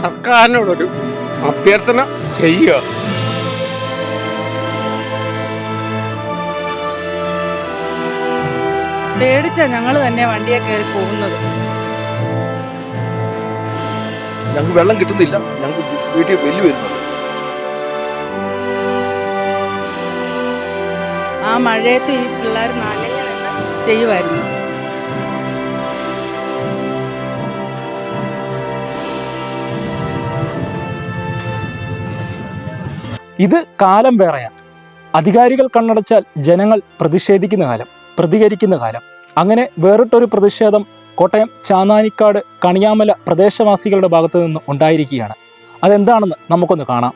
സർക്കാരിനോടൊരു അഭ്യർത്ഥന ചെയ്യുക. പേടിച്ച ഞങ്ങൾ തന്നെ വണ്ടിയെ കയറി പോകുന്നത്. ഞങ്ങൾക്ക് വെള്ളം കിട്ടുന്നില്ല. ഞങ്ങൾക്ക് വീട്ടിൽ വെല്ലു വരുന്നുണ്ട്. ആ മഴയത്ത് ഈ പിള്ളേർ നനഞ്ഞു നിന്ന് ചെയ്യുമായിരുന്നു ഇത് കാലം വേറെയാണ് അധികാരികൾ കണ്ണടച്ചാൽ ജനങ്ങൾ പ്രതിഷേധിക്കുന്ന കാലം പ്രതികരിക്കുന്ന കാലം. അങ്ങനെ വേറിട്ടൊരു പ്രതിഷേധം കോട്ടയം ചാന്നാനിക്കാട് കണിയാമല പ്രദേശവാസികളുടെ ഭാഗത്തു നിന്ന് ഉണ്ടായിരിക്കുകയാണ്. അതെന്താണെന്ന് നമുക്കൊന്ന് കാണാം.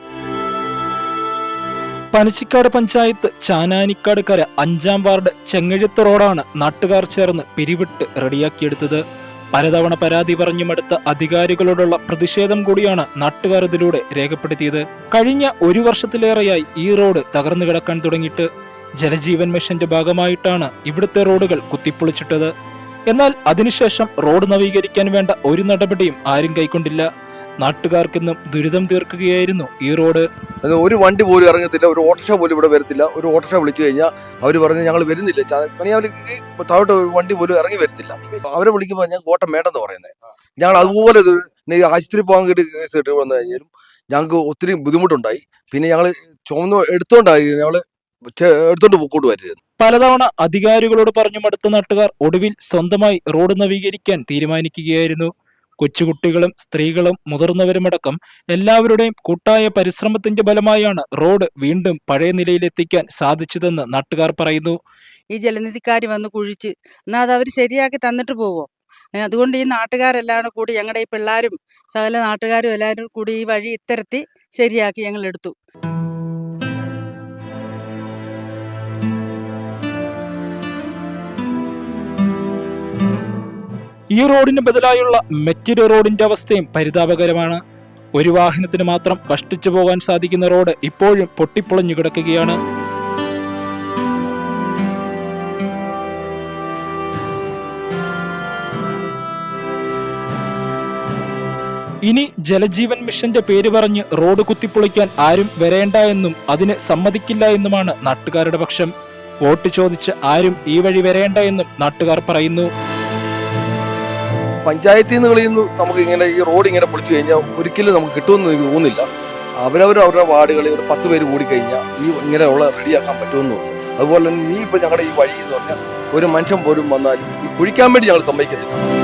പനച്ചിക്കാട് പഞ്ചായത്ത് ചാനാനിക്കാട് കര അഞ്ചാം വാർഡ് ചെങ്ങഴുത്ത് റോഡാണ് നാട്ടുകാർ ചേർന്ന് പിരിവിട്ട് റെഡിയാക്കിയെടുത്തത്. പലതവണ പരാതി പറഞ്ഞുമെടുത്ത അധികാരികളോടുള്ള പ്രതിഷേധം കൂടിയാണ് നാട്ടുകാർ ഇതിലൂടെ രേഖപ്പെടുത്തിയത്. കഴിഞ്ഞ ഒരു വർഷത്തിലേറെയായി ഈ റോഡ് തകർന്നു കിടക്കാൻ തുടങ്ങിയിട്ട് ജലജീവൻ മിഷന്റെ ഭാഗമായിട്ടാണ് ഇവിടുത്തെ റോഡുകൾ കുത്തിപ്പൊളിച്ചിട്ടത്. എന്നാൽ അതിനുശേഷം റോഡ് നവീകരിക്കാൻ വേണ്ട ഒരു നടപടിയും ആരും കൈക്കൊണ്ടില്ല. നാട്ടുകാർക്കെന്നും ദുരിതം തീർക്കുകയായിരുന്നു ഈ റോഡ്. ഒരു വണ്ടി പോലും ഇറങ്ങത്തില്ല ഒരു ഓട്ടോറിക്ഷ പോലും ഇവിടെ വരത്തില്ല. ഒരു ഓട്ടോറിക്ഷ വിളിച്ചു കഴിഞ്ഞാൽ അവർ പറഞ്ഞ് ഞങ്ങൾ വരുന്നില്ല. കണിയാവലിക്ക് താഴോട്ട് ഒരു വണ്ടി പോലും ഇറങ്ങി വരത്തില്ല. അവരെ വിളിക്കുമ്പോൾ ഞാൻ കോട്ടം വേണ്ടെന്ന് പറയുന്നത് ഞങ്ങൾ അതുപോലെ ആശുപത്രി പോകാൻ കേട്ട് കേസ് കേട്ട് വന്നു കഴിഞ്ഞാലും ഞങ്ങൾക്ക് ഒത്തിരി ബുദ്ധിമുട്ടുണ്ടായി. പിന്നെ ഞങ്ങൾ ചുമന്ന് എടുത്തോണ്ടായി ഞങ്ങൾ എടുത്തോണ്ട് പോയിക്കൊണ്ട് വരുന്നത് പലതവണ അധികാരികളോട് പറഞ്ഞു മടുത്ത നാട്ടുകാർ ഒടുവിൽ സ്വന്തമായി റോഡ് നവീകരിക്കാൻ തീരുമാനിക്കുകയായിരുന്നു. കൊച്ചുകുട്ടികളും സ്ത്രീകളും മുതിർന്നവരുമടക്കം എല്ലാവരുടെയും കൂട്ടായ പരിശ്രമത്തിന്റെ ഫലമായാണ് റോഡ് വീണ്ടും പഴയ നിലയിലെത്തിക്കാൻ സാധിച്ചതെന്ന് നാട്ടുകാർ പറയുന്നു. ഈ ജലനിധിക്കാർ വന്ന് കുഴിച്ച് എന്നാൽ അത് അവർ ശരിയാക്കി തന്നിട്ട് പോവോ? അതുകൊണ്ട് ഈ നാട്ടുകാരെല്ലാം കൂടി ഞങ്ങളുടെ ഈ പിള്ളേരും സകല നാട്ടുകാരും എല്ലാവരും കൂടി ഈ വഴി ഇത്തരത്തിൽ ശരിയാക്കി ഞങ്ങൾ എടുത്തു. ഈ റോഡിന് ബദലായുള്ള മറ്റൊരു റോഡിന്റെ അവസ്ഥയും പരിതാപകരമാണ്. ഒരു വാഹനത്തിന് മാത്രം കഷ്ടിച്ചു പോകാൻ സാധിക്കുന്ന റോഡ് ഇപ്പോഴും പൊട്ടിപ്പൊളഞ്ഞു കിടക്കുകയാണ്. ഇനി ജലജീവൻ മിഷന്റെ പേര് പറഞ്ഞ് റോഡ് കുത്തിപ്പൊളിക്കാൻ ആരും വരേണ്ട എന്നും അതിന് സമ്മതിക്കില്ല എന്നുമാണ് നാട്ടുകാരുടെ പക്ഷം. വോട്ട് ചോദിച്ച് ആരും ഈ വഴി വരേണ്ട എന്നും നാട്ടുകാർ പറയുന്നു. പഞ്ചായത്തിൽ നിന്ന് കളിയുന്നു. നമുക്ക് ഇങ്ങനെ ഈ റോഡ് ഇങ്ങനെ പൊളിച്ചു കഴിഞ്ഞാൽ ഒരിക്കലും നമുക്ക് കിട്ടുമെന്ന് എനിക്ക് തോന്നുന്നില്ല. അവരവർ അവരുടെ വാർഡുകളിൽ ഒരു പത്ത് പേര് കൂടി കഴിഞ്ഞാൽ ഈ ഇങ്ങനെയുള്ള റെഡിയാക്കാൻ പറ്റുമെന്ന് തോന്നുന്നു. അതുപോലെ തന്നെ ഈ ഇപ്പം ഞങ്ങളുടെ ഈ വഴി എന്ന് പറഞ്ഞാൽ ഒരു മനുഷ്യൻ പോലും വന്നാൽ ഈ കുഴിക്കാൻ വേണ്ടി ഞങ്ങൾ സമ്മതിക്കത്തില്ല.